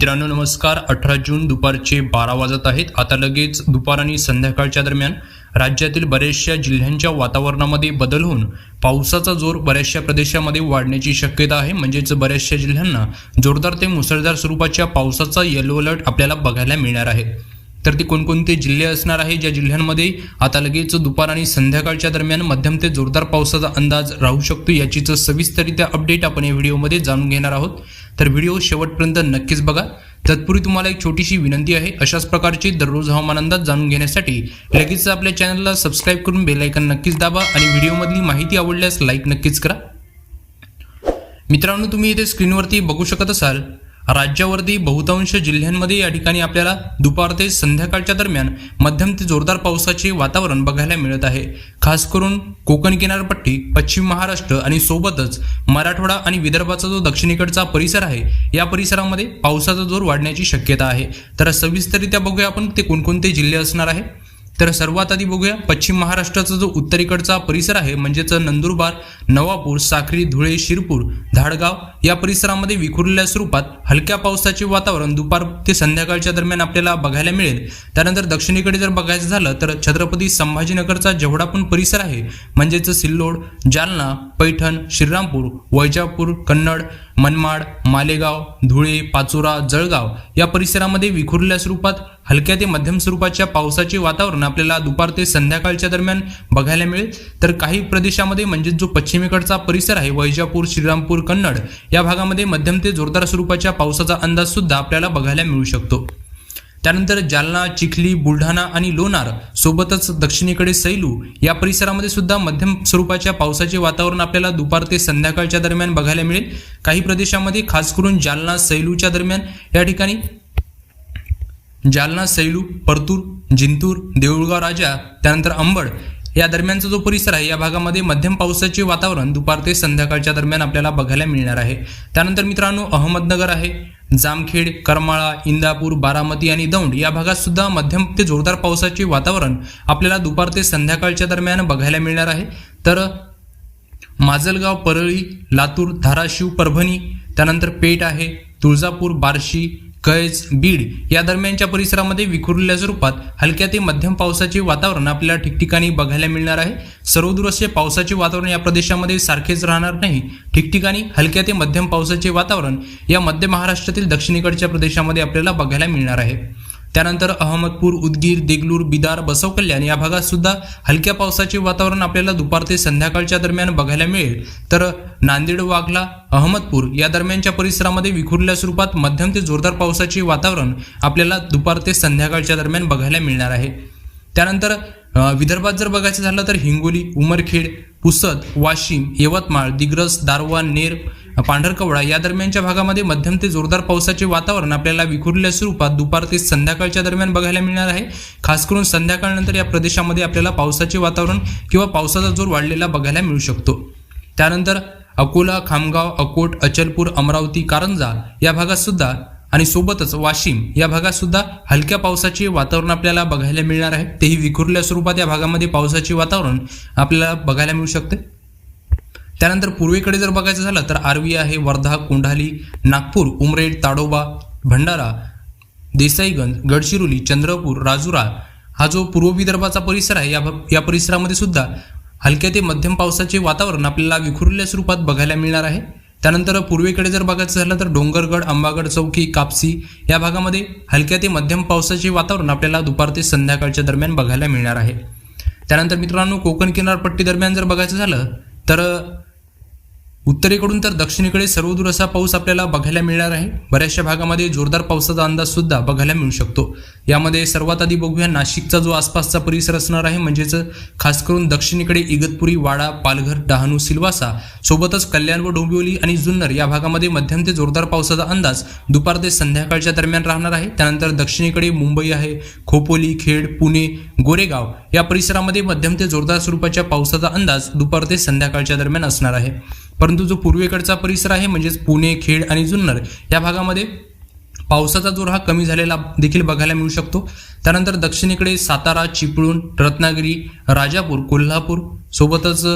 मित्रांनो नमस्कार. अठरा जून दुपारचे बारा वाजत आहेत. आता लगेच दुपार आणि संध्याकाळच्या दरम्यान राज्यातील बऱ्याचशा जिल्ह्यांच्या वातावरणामध्ये बदल होऊन पावसाचा जोर बऱ्याचशा प्रदेशामध्ये वाढण्याची शक्यता आहे. म्हणजेच बऱ्याचशा जिल्ह्यांना जोरदार ते मुसळधार स्वरूपाच्या पावसाचा येलो अलर्ट आपल्याला बघायला मिळणार आहे. तर ते कोणकोणते जिल्हे असणार आहे ज्या जिल्ह्यांमध्ये आता लगेच दुपार आणि संध्याकाळच्या दरम्यान मध्यम ते जोरदार पावसाचा अंदाज राहू शकतो याचीच सविस्तरित्या अपडेट आपण या व्हिडिओमध्ये जाणून घेणार आहोत. तर व्हिडिओ शेवटपर्यंत नक्कीच बघा. तत्पूर्वी तुम्हाला एक छोटीशी विनंती आहे. अशाच प्रकारचे दररोज हवामान अंदाज जाणून घेण्यासाठी लगेच आपल्या चॅनलला सबस्क्राईब करून बेलायकन नक्कीच दाबा आणि व्हिडिओमधली माहिती आवडल्यास लाईक नक्कीच करा. मित्रांनो तुम्ही इथे स्क्रीनवरती बघू शकत असाल राज्यावरती बहुतांश जिल्ह्यांमध्ये या ठिकाणी आपल्याला दुपार ते संध्याकाळच्या दरम्यान मध्यम ते जोरदार पावसाचे वातावरण बघायला मिळत आहे. खास करून कोकण किनारपट्टी पश्चिम महाराष्ट्र आणि सोबतच मराठवाडा आणि विदर्भाचा जो दक्षिणेकडचा परिसर आहे या परिसरामध्ये पावसाचा जोर वाढण्याची शक्यता आहे. तर सविस्तरित्या बघूया आपण ते कोणकोणते जिल्हे असणार आहे. तर सर्वात आधी बघूया. पश्चिम महाराष्ट्राचा जो उत्तरेकडचा परिसर आहे म्हणजेच नंदुरबार नवापूर साक्री धुळे शिरपूर धाडगाव या परिसरामध्ये विखुरलेल्या स्वरूपात हलक्या पावसाचे वातावरण दुपार ते संध्याकाळच्या दरम्यान आपल्याला बघायला मिळेल. त्यानंतर दक्षिणेकडे जर बघायचं झालं तर छत्रपती संभाजीनगरचा जेवढा पण परिसर आहे म्हणजेच सिल्लोड जालना पैठण श्रीरामपूर वैजापूर कन्नड मनमाड मालेगाव धुळे पाचोरा जळगाव या परिसरामध्ये विखुरलेल्या स्वरूपात हलक्या ते मध्यम स्वरूपाच्या पावसाचे वातावरण आपल्याला दुपार ते संध्याकाळच्या दरम्यान बघायला मिळेल. तर काही प्रदेशामध्ये म्हणजे जो पश्चिमेकडचा परिसर आहे वैजापूर श्रीरामपूर कन्नड या भागामध्ये मध्यम ते जोरदार स्वरूपाच्या पावसाचा अंदाज सुद्धा आपल्याला बघायला मिळू शकतो. त्यानंतर जालना चिखली बुलढाणा आणि लोणार सोबतच दक्षिणेकडे सैलू या परिसरामध्ये सुद्धा मध्यम स्वरूपाच्या पावसाचे वातावरण आपल्याला दुपार ते संध्याकाळच्या दरम्यान बघायला मिळेल. काही प्रदेशामध्ये खास करून जालना सैलूच्या दरम्यान या ठिकाणी जालना सैलू परतूर जिंतूर देऊळगाव राजा त्यानंतर अंबड. या दरम्यानचा जो परिसर आहे या भागामध्ये मध्यम पावसाचे वातावरण दुपार ते संध्याकाळच्या दरम्यान आपल्याला बघायला मिळणार आहे. त्यानंतर मित्रांनो अहमदनगर आहे जामखेड करमाळा इंदापूर बारामती आणि दौंड या भागात सुद्धा मध्यम ते जोरदार पावसाचे वातावरण आपल्याला दुपार ते संध्याकाळच्या दरम्यान बघायला मिळणार आहे. तर माजलगाव परळी लातूर धाराशिव परभणी त्यानंतर पेठ आहे तुळजापूर बार्शी कैज बीड या दरम्यानच्या परिसरामध्ये विखुरलेल्या स्वरूपात हलक्या ते मध्यम पावसाचे वातावरण आपल्याला ठिकठिकाणी बघायला मिळणार आहे. सर्वदूर पावसाचे वातावरण या प्रदेशामध्ये सारखेच राहणार नाही. ठिकठिकाणी हलक्या ते मध्यम पावसाचे वातावरण या मध्य महाराष्ट्रातील दक्षिणेकडच्या प्रदेशामध्ये आपल्याला बघायला मिळणार आहे. त्यानंतर अहमदपूर उदगीर देगलूर बिदार बसव कल्याण या भागात सुद्धा हलक्या पावसाचे वातावरण आपल्याला दुपार ते संध्याकाळच्या दरम्यान बघायला मिळेल. तर नांदेड वाघला अहमदपूर या दरम्यानच्या परिसरामध्ये विखुरल्या स्वरूपात मध्यम ते जोरदार पावसाचे वातावरण आपल्याला दुपार ते संध्याकाळच्या दरम्यान बघायला मिळणार आहे. त्यानंतर विदर्भात जर बघायचं झालं तर हिंगोली उमरखेड पुसद वाशिम यवतमाळ दिग्रस दारवा नेर पांढरकवडा या दरम्यानच्या भागामध्ये मध्यम ते जोरदार पावसाचे वातावरण आपल्याला विखुरलेल्या स्वरूपात दुपार ते संध्याकाळच्या दरम्यान बघायला मिळणार आहे. खास करून संध्याकाळनंतर या प्रदेशामध्ये आपल्याला पावसाचे वातावरण किंवा पावसाचा जोर वाढलेला बघायला मिळू शकतो. त्यानंतर अकोला खामगाव अकोट अचलपूर अमरावती कारंजा या भागात सुद्धा आणि सोबतच वाशिम या भागात सुद्धा हलक्या पावसाचे वातावरण आपल्याला बघायला मिळणार आहे. तेही विखुरल्या स्वरूपात या भागामध्ये पावसाचे वातावरण आपल्याला बघायला मिळू शकते. त्यानंतर पूर्वेकडे जर बघायचं झालं तर आर्वी आहे वर्धा कोंढाली नागपूर उमरेड ताडोबा भंडारा देसाईगंज गडचिरोली चंद्रपूर राजुरा हा जो पूर्व विदर्भाचा परिसर आहे या भ- या परिसरामध्ये सुद्धा हलक्या ते मध्यम पावसाचे वातावरण आपल्याला विखुरलेल्या स्वरूपात बघायला मिळणार आहे. त्यानंतर पूर्वेकडे जर बघायचं झालं तर डोंगरगड आंबागड चौकी कापसी या भागामध्ये हलक्या ते मध्यम पावसाचे वातावरण आपल्याला दुपार ते संध्याकाळच्या दरम्यान बघायला मिळणार आहे. त्यानंतर मित्रांनो कोकण किनारपट्टी दरम्यान जर बघायचं झालं तर उत्तरेकडून तर दक्षिणेकडे सर्वदूर असा पाऊस आपल्याला बघायला मिळणार आहे. बऱ्याचशा भागामध्ये जोरदार पावसाचा अंदाज सुद्धा बघायला मिळू शकतो. यामध्ये सर्वात आधी बघूया नाशिकचा जो आसपासचा परिसर असणार आहे म्हणजेच खास करून दक्षिणेकडे इगतपुरी वाडा पालघर डहाणू सिलवासा सोबतच कल्याण व डोंबिवली आणि जुन्नर या भागामध्ये मध्यम ते जोरदार पावसाचा अंदाज दुपार ते संध्याकाळच्या दरम्यान राहणार आहे. त्यानंतर दक्षिणेकडे मुंबई आहे खोपोली खेड पुणे गोरेगाव या परिसरामध्ये मध्यम ते जोरदार स्वरूपाच्या पावसाचा अंदाज दुपार ते संध्याकाळच्या दरम्यान असणार आहे. परंतु जो पूर्वेकडचा परिसर आहे म्हणजेच पुणे खेड आणि जुन्नर या भागामध्ये पावसाचा जोर हा कमी झालेला देखील बघायला मिळू शकतो. त्यानंतर दक्षिणेकडे सातारा चिपळूण रत्नागिरी राजापूर कोल्हापूर सोबतच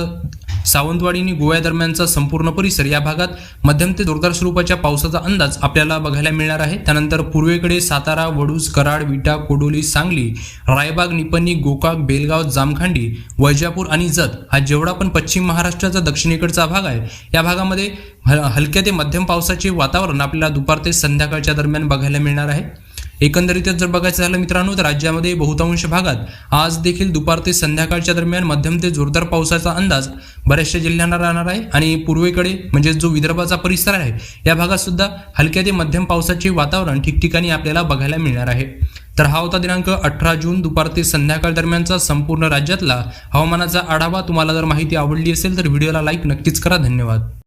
सावंतवाडी आणि गोव्या दरम्यानचा संपूर्ण परिसर या भागात मध्यम ते जोरदार स्वरूपाच्या पावसाचा अंदाज आपल्याला बघायला मिळणार आहे. त्यानंतर पूर्वेकडे सातारा वडूज कराड विटा कोडोली सांगली रायबाग निपणी गोकाक बेलगाव जामखांडी वैजापूर आणि जत हा जेवढा पण पश्चिम महाराष्ट्राचा दक्षिणेकडचा भाग आहे या भागामध्ये हलक्या ते मध्यम पावसाचे वातावरण आपल्याला दुपार ते संध्याकाळच्या दरम्यान बघायला मिळणार आहे. एकंदरीतच जर बघायचं झालं मित्रांनो तर राज्यामध्ये बहुतांश भागात आज देखील दुपार ते संध्याकाळच्या दरम्यान मध्यम ते जोरदार पावसाचा अंदाज बऱ्याचशा जिल्ह्यांना राहणार आहे. आणि पूर्वेकडे म्हणजे जो विदर्भाचा परिसर आहे या भागात सुद्धा हलक्या ते मध्यम पावसाचे वातावरण ठिकठिकाणी आपल्याला बघायला मिळणार आहे. तर हा होता दिनांक अठरा जून दुपार ते संध्याकाळ दरम्यानचा संपूर्ण राज्यातला हवामानाचा आढावा. तुम्हाला जर माहिती आवडली असेल तर व्हिडिओला लाईक नक्कीच करा. धन्यवाद.